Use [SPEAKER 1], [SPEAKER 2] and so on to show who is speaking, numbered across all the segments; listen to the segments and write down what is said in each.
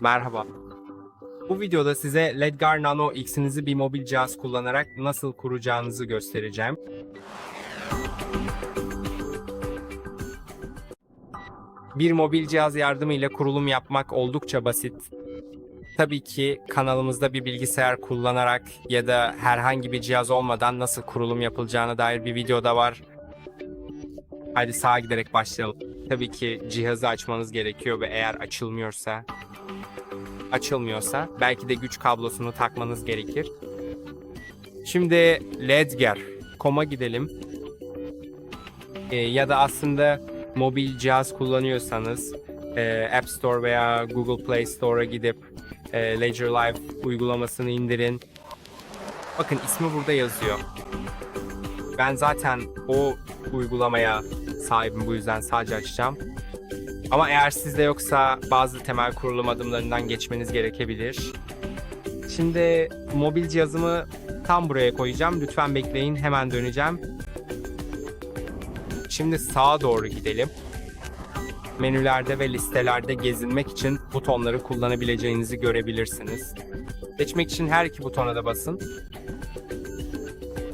[SPEAKER 1] Merhaba. Bu videoda size Ledgar Nano X'inizi bir mobil cihaz kullanarak nasıl kuracağınızı göstereceğim. Bir mobil cihaz yardımıyla kurulum yapmak oldukça basit. Tabii ki kanalımızda bir bilgisayar kullanarak ya da herhangi bir cihaz olmadan nasıl kurulum yapılacağına dair bir video da var. Hadi sağa giderek başlayalım. Tabii ki cihazı açmanız gerekiyor ve eğer açılmıyorsa açılmıyorsa belki de güç kablosunu takmanız gerekir. Şimdi Ledger.com'a gidelim. Ee, ya da aslında mobil cihaz kullanıyorsanız e, App Store veya Google Play Store'a gidip e, Ledger Live uygulamasını indirin. Bakın ismi burada yazıyor. Ben zaten o uygulamaya sahibim bu yüzden sadece açacağım. Ama eğer sizde yoksa bazı temel kurulum adımlarından geçmeniz gerekebilir. Şimdi mobil cihazımı tam buraya koyacağım. Lütfen bekleyin hemen döneceğim. Şimdi sağa doğru gidelim. Menülerde ve listelerde gezinmek için butonları kullanabileceğinizi görebilirsiniz. Seçmek için her iki butona da basın.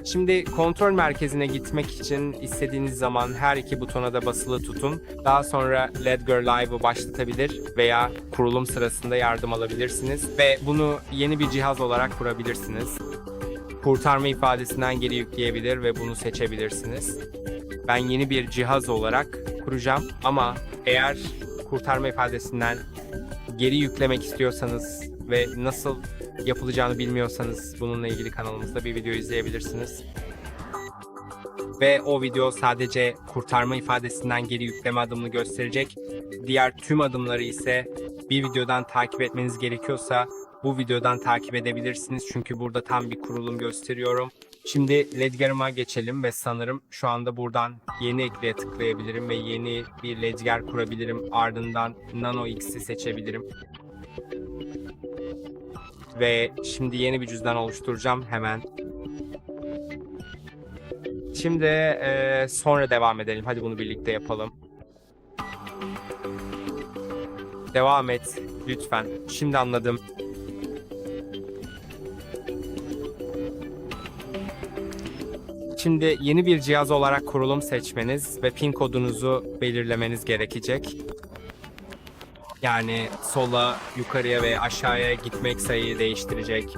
[SPEAKER 1] Şimdi kontrol merkezine gitmek için istediğiniz zaman her iki butona da basılı tutun. Daha sonra Ledger Live'ı başlatabilir veya kurulum sırasında yardım alabilirsiniz ve bunu yeni bir cihaz olarak kurabilirsiniz. Kurtarma ifadesinden geri yükleyebilir ve bunu seçebilirsiniz. Ben yeni bir cihaz olarak kuracağım ama eğer kurtarma ifadesinden geri yüklemek istiyorsanız ve nasıl yapılacağını bilmiyorsanız bununla ilgili kanalımızda bir video izleyebilirsiniz. Ve o video sadece kurtarma ifadesinden geri yükleme adımını gösterecek. Diğer tüm adımları ise bir videodan takip etmeniz gerekiyorsa bu videodan takip edebilirsiniz. Çünkü burada tam bir kurulum gösteriyorum. Şimdi Ledger'ıma geçelim ve sanırım şu anda buradan yeni ekleye tıklayabilirim ve yeni bir Ledger kurabilirim. Ardından Nano X'i seçebilirim. Ve şimdi yeni bir cüzdan oluşturacağım hemen. Şimdi eee, sonra devam edelim. Hadi bunu birlikte yapalım. Devam et lütfen. Şimdi anladım. Şimdi yeni bir cihaz olarak kurulum seçmeniz ve pin kodunuzu belirlemeniz gerekecek. Yani sola, yukarıya ve aşağıya gitmek sayıyı değiştirecek.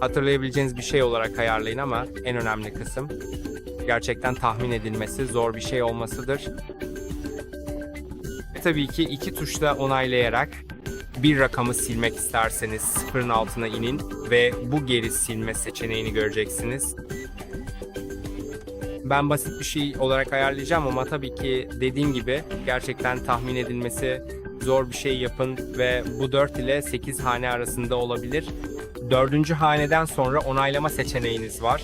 [SPEAKER 1] Hatırlayabileceğiniz bir şey olarak ayarlayın ama en önemli kısım gerçekten tahmin edilmesi zor bir şey olmasıdır. Ve tabii ki iki tuşla onaylayarak bir rakamı silmek isterseniz sıfırın altına inin ve bu geri silme seçeneğini göreceksiniz. Ben basit bir şey olarak ayarlayacağım ama tabii ki dediğim gibi gerçekten tahmin edilmesi zor bir şey yapın ve bu 4 ile 8 hane arasında olabilir. Dördüncü haneden sonra onaylama seçeneğiniz var.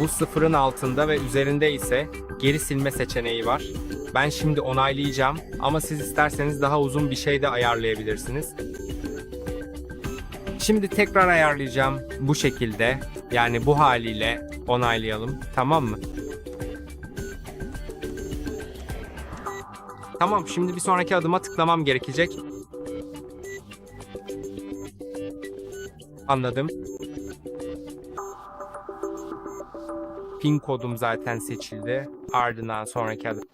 [SPEAKER 1] Bu sıfırın altında ve üzerinde ise geri silme seçeneği var. Ben şimdi onaylayacağım ama siz isterseniz daha uzun bir şey de ayarlayabilirsiniz. Şimdi tekrar ayarlayacağım bu şekilde. Yani bu haliyle onaylayalım. Tamam mı? Tamam, şimdi bir sonraki adıma tıklamam gerekecek. Anladım. Pin kodum zaten seçildi. Ardından sonraki adım.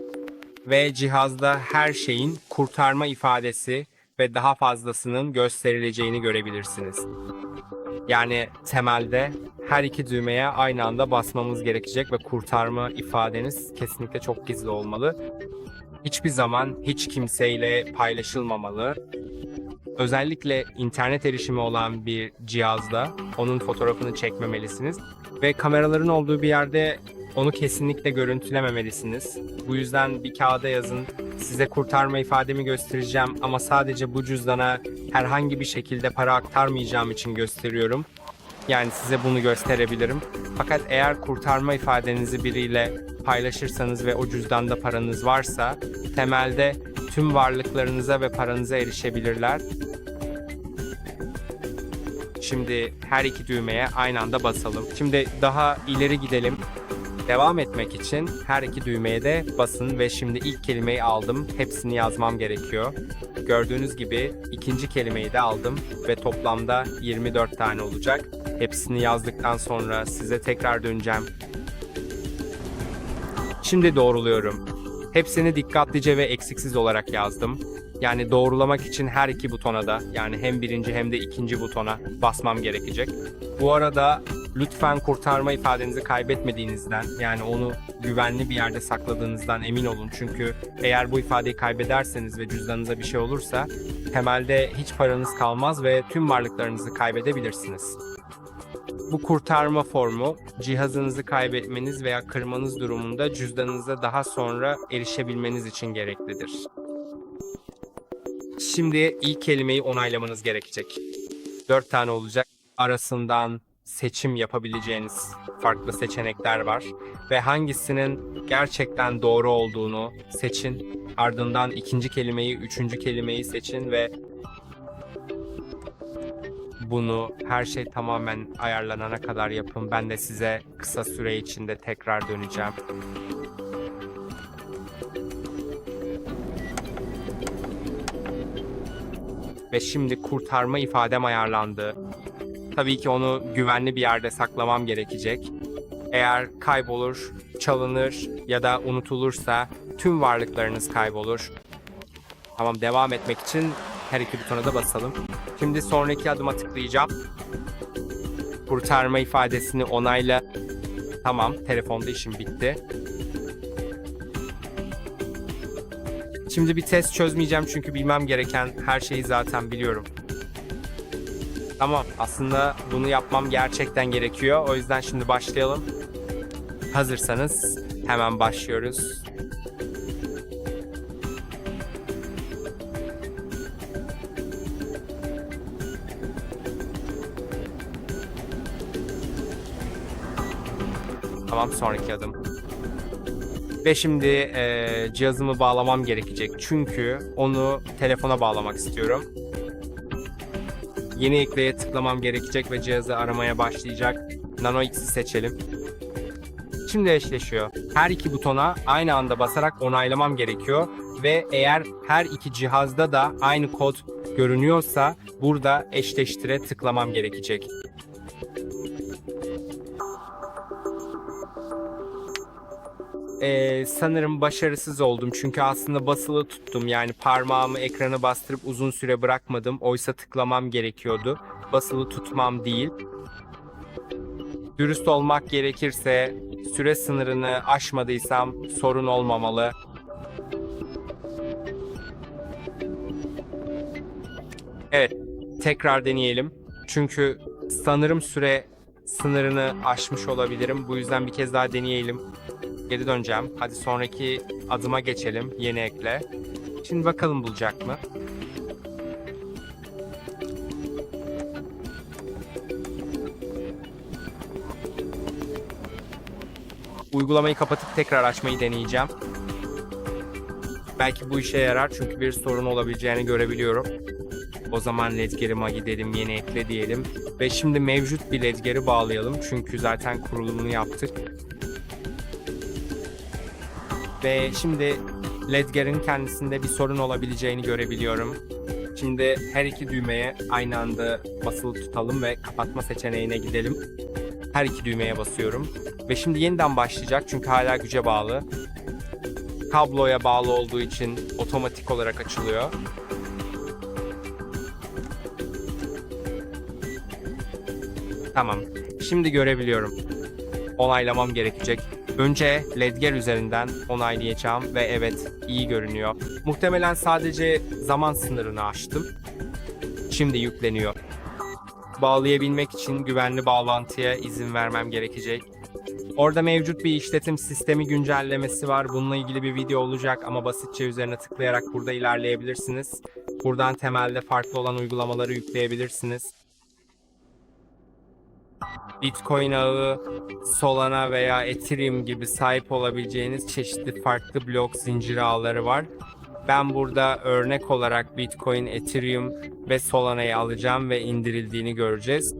[SPEAKER 1] Ve cihazda her şeyin kurtarma ifadesi ve daha fazlasının gösterileceğini görebilirsiniz. Yani temelde her iki düğmeye aynı anda basmamız gerekecek ve kurtarma ifadeniz kesinlikle çok gizli olmalı. Hiçbir zaman hiç kimseyle paylaşılmamalı. Özellikle internet erişimi olan bir cihazda onun fotoğrafını çekmemelisiniz ve kameraların olduğu bir yerde onu kesinlikle görüntülememelisiniz. Bu yüzden bir kağıda yazın. Size kurtarma ifademi göstereceğim ama sadece bu cüzdana herhangi bir şekilde para aktarmayacağım için gösteriyorum. Yani size bunu gösterebilirim. Fakat eğer kurtarma ifadenizi biriyle paylaşırsanız ve o cüzdanda paranız varsa temelde tüm varlıklarınıza ve paranıza erişebilirler. Şimdi her iki düğmeye aynı anda basalım. Şimdi daha ileri gidelim. Devam etmek için her iki düğmeye de basın ve şimdi ilk kelimeyi aldım. Hepsini yazmam gerekiyor. Gördüğünüz gibi ikinci kelimeyi de aldım ve toplamda 24 tane olacak. Hepsini yazdıktan sonra size tekrar döneceğim. Şimdi doğruluyorum. Hepsini dikkatlice ve eksiksiz olarak yazdım. Yani doğrulamak için her iki butona da yani hem birinci hem de ikinci butona basmam gerekecek. Bu arada lütfen kurtarma ifadenizi kaybetmediğinizden yani onu güvenli bir yerde sakladığınızdan emin olun. Çünkü eğer bu ifadeyi kaybederseniz ve cüzdanınıza bir şey olursa temelde hiç paranız kalmaz ve tüm varlıklarınızı kaybedebilirsiniz. Bu kurtarma formu cihazınızı kaybetmeniz veya kırmanız durumunda cüzdanınıza daha sonra erişebilmeniz için gereklidir. Şimdi ilk kelimeyi onaylamanız gerekecek. Dört tane olacak. Arasından seçim yapabileceğiniz farklı seçenekler var. Ve hangisinin gerçekten doğru olduğunu seçin. Ardından ikinci kelimeyi, üçüncü kelimeyi seçin ve bunu her şey tamamen ayarlanana kadar yapın. Ben de size kısa süre içinde tekrar döneceğim. Ve şimdi kurtarma ifadem ayarlandı. Tabii ki onu güvenli bir yerde saklamam gerekecek. Eğer kaybolur, çalınır ya da unutulursa tüm varlıklarınız kaybolur. Tamam devam etmek için her iki butona da basalım. Şimdi sonraki adıma tıklayacağım. Kurtarma ifadesini onayla. Tamam, telefonda işim bitti. Şimdi bir test çözmeyeceğim çünkü bilmem gereken her şeyi zaten biliyorum. Tamam, aslında bunu yapmam gerçekten gerekiyor. O yüzden şimdi başlayalım. Hazırsanız hemen başlıyoruz. Tamam sonraki adım. Ve şimdi eee, cihazımı bağlamam gerekecek. Çünkü onu telefona bağlamak istiyorum. Yeni ekleye tıklamam gerekecek ve cihazı aramaya başlayacak. Nano X'i seçelim. Şimdi eşleşiyor. Her iki butona aynı anda basarak onaylamam gerekiyor. Ve eğer her iki cihazda da aynı kod görünüyorsa burada eşleştire tıklamam gerekecek. Ee, sanırım başarısız oldum. Çünkü aslında basılı tuttum. Yani parmağımı ekrana bastırıp uzun süre bırakmadım. Oysa tıklamam gerekiyordu. Basılı tutmam değil. Dürüst olmak gerekirse süre sınırını aşmadıysam sorun olmamalı. Evet tekrar deneyelim. Çünkü sanırım süre sınırını aşmış olabilirim. Bu yüzden bir kez daha deneyelim geri döneceğim. Hadi sonraki adıma geçelim. Yeni ekle. Şimdi bakalım bulacak mı? Uygulamayı kapatıp tekrar açmayı deneyeceğim. Belki bu işe yarar çünkü bir sorun olabileceğini görebiliyorum. O zaman ledger'ıma gidelim, yeni ekle diyelim. Ve şimdi mevcut bir ledger'i bağlayalım çünkü zaten kurulumunu yaptık. Ve şimdi Ledger'in kendisinde bir sorun olabileceğini görebiliyorum. Şimdi her iki düğmeye aynı anda basılı tutalım ve kapatma seçeneğine gidelim. Her iki düğmeye basıyorum. Ve şimdi yeniden başlayacak çünkü hala güce bağlı. Kabloya bağlı olduğu için otomatik olarak açılıyor. Tamam. Şimdi görebiliyorum. Onaylamam gerekecek. Önce Ledger üzerinden onaylayacağım ve evet iyi görünüyor. Muhtemelen sadece zaman sınırını aştım. Şimdi yükleniyor. Bağlayabilmek için güvenli bağlantıya izin vermem gerekecek. Orada mevcut bir işletim sistemi güncellemesi var. Bununla ilgili bir video olacak ama basitçe üzerine tıklayarak burada ilerleyebilirsiniz. Buradan temelde farklı olan uygulamaları yükleyebilirsiniz. Bitcoin ağı, Solana veya Ethereum gibi sahip olabileceğiniz çeşitli farklı blok zinciri ağları var. Ben burada örnek olarak Bitcoin, Ethereum ve Solana'yı alacağım ve indirildiğini göreceğiz.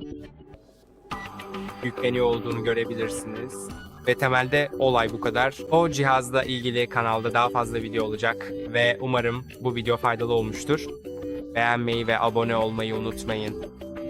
[SPEAKER 1] Yükleniyor olduğunu görebilirsiniz. Ve temelde olay bu kadar. O cihazla ilgili kanalda daha fazla video olacak ve umarım bu video faydalı olmuştur. Beğenmeyi ve abone olmayı unutmayın.